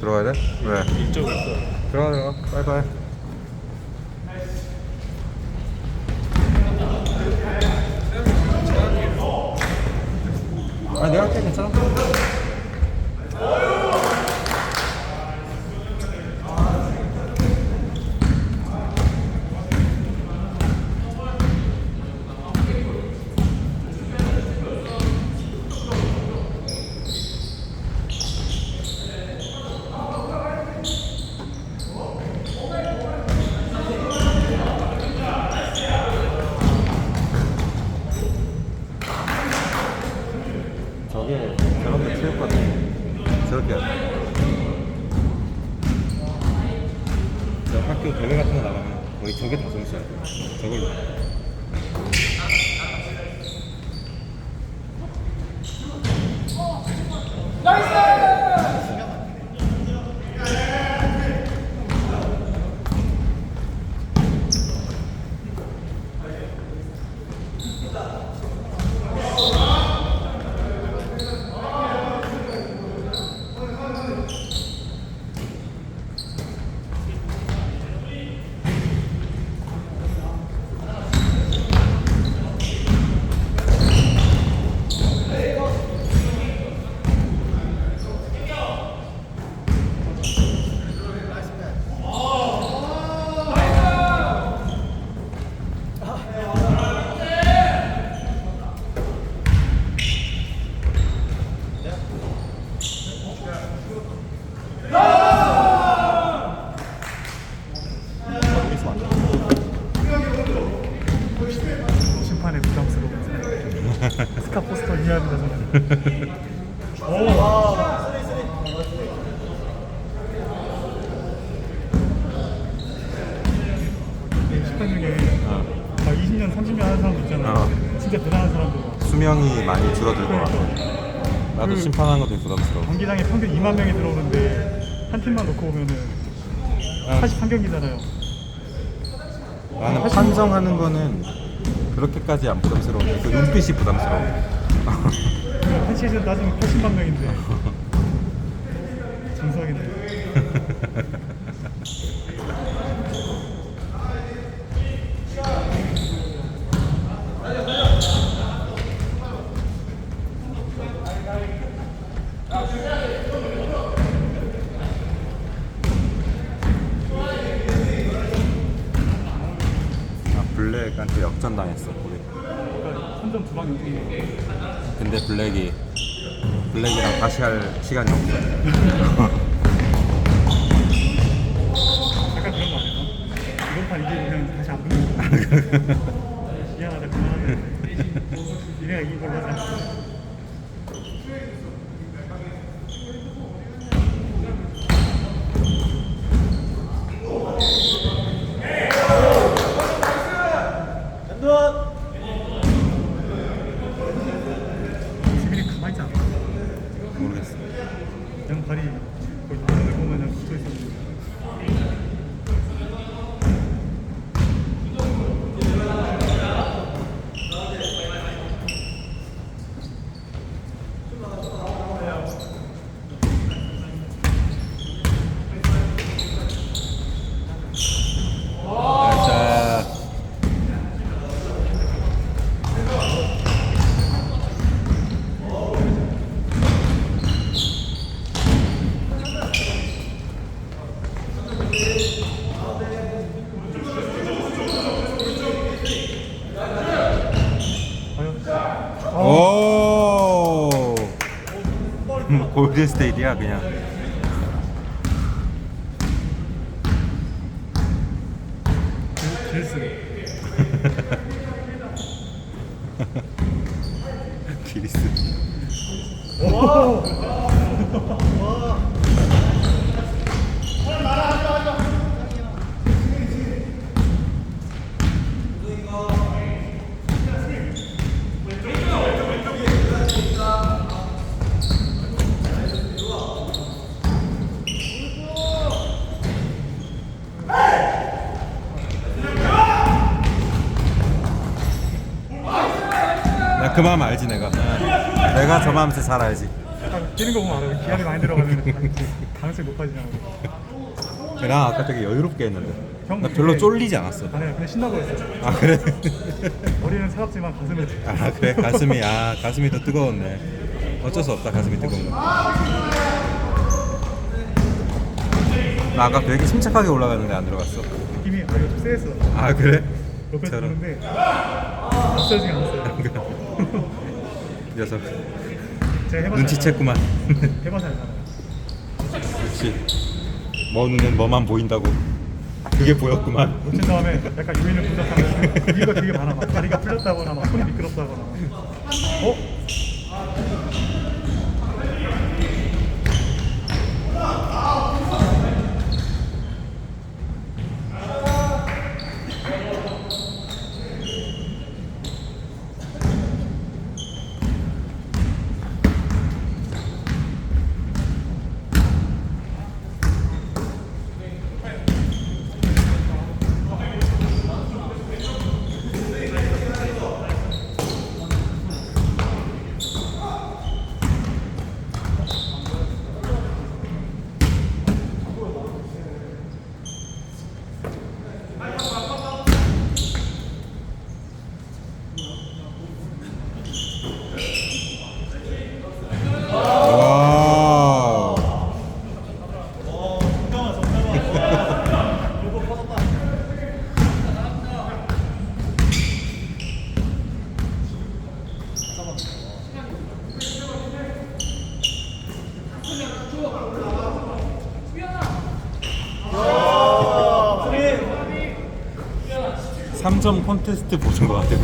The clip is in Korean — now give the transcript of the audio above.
들어가야 돼? 왜? 이쪽으로 있어. 들어가 들어가 바이바이 아 내가 할게 괜찮아 저게 저런데 체육관이 저렇게 저 학교 대회 같은 거 나가면 거의 저게 다 정시야 저걸로 심판에 부담스러워. 스카 포스터 심판 중에 어. 막 20년, 30년 하는 사람도 있잖아요. 어. 진짜 대단한 사람들. 수명이 많이 줄어들 것 같아 나도 그- 심판하는 거 되게 부담스러워 경기장에 평균 2만 명이 들어오는데 한 팀만 놓고 보면은 난- 81경기잖아요. 나는 판정하는 거는 그렇게까지 안 부담스러운데 그 눈빛이 부담스러워 한 시즌 따지면 80만 명인데 정석이네. 아, 블랙한테 역전당했어 우리 그러니까 3점 두방 연속. 근데 블랙이 블랙이랑 다시 할 시간이 없어 약간 그런 거 아니야? 이번 판 이기고 그냥 다시 안 붙는 거. 미안하다 그만하자. 니네가 이긴 걸로 하자. Faria. 골든 스테이트야 그냥. 기리스 그 마음 알지 내가. 내가 저 마음 잘 알지. 약간 뛰는 거 보면 알아요. 기압이 많이 들어가면 가능성이 높아지냐고. 나 아까 되게 여유롭게 했는데. 형, 나 별로 근데- 쫄리지 않았어. 아니야, 그냥 신나 보였어. 아 그래? 머리는 차갑지만 가슴은 아 그래? 가슴이 아 가슴이 더 뜨거웠네. 어쩔 수 없다 가슴이 뜨거운 거. 나 아까 되게 침착하게 올라가는데 안 들어갔어. 느낌이 아 이거 좀 세했어. 아 그래? 옆에서 저런. 보는데 낯설지 않았어요. 이 녀석 제가 해봐서 눈치챘구만. 알잖아요. 해봐서 알잖아요. 그렇지. 뭐 눈엔 뭐만 보인다고. 그게 보였구만. 놓친 다음에 약간 유인을 분석하면 이유가 되게 많아. 막 다리가 풀렸다거나 막 손이 미끄럽다거나. 어? 3점 콘테스트 보신 것 같아요,